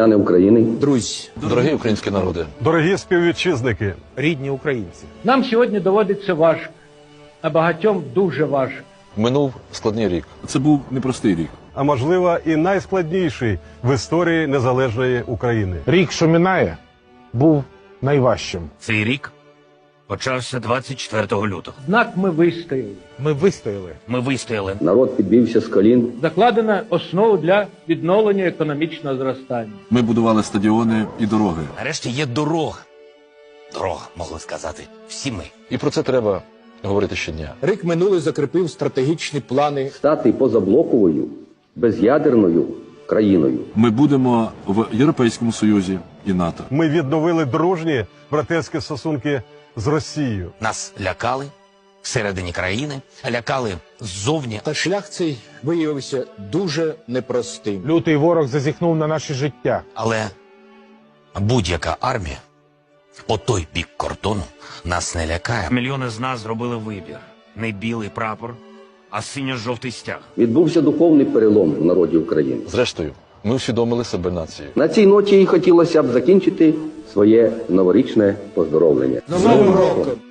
громадяни України, Друзі, Дорогі українські народи, Дорогі співвітчизники, рідні українці, Нам сьогодні доводиться важко, а багатьом дуже важко. минув складний рік. Це був непростий рік. а можливо і найскладніший в історії незалежної України. Рік, що минає, був найважчим. Цей рік почався 24 лютого. Однак ми вистояли. ми вистояли. Ми вистояли. народ підбився з колін, Закладена основа для відновлення економічного зростання. Ми будували стадіони і дороги. Нарешті є дорога. Дорога, могли сказати, всі ми. І про це треба говорити щодня. Рік минулий закріпив стратегічні плани. стати позаблоковою, без'ядерною країною. Ми будемо в Європейському Союзі і НАТО. Ми відновили дружні братерські стосунки з Росією. Нас лякали всередині країни, лякали ззовні. Та шлях цей виявився дуже непростим. Лютий ворог зазіхнув на наше життя. Але будь-яка армія по той бік кордону нас не лякає. Мільйони з нас зробили вибір. Не білий прапор, а синьо-жовтий стяг. Відбувся духовний перелом в народі України. Зрештою, ми усвідомили себе нацією. На цій ноті і хотілося б закінчити своє новорічне поздоровлення. З Новим роком!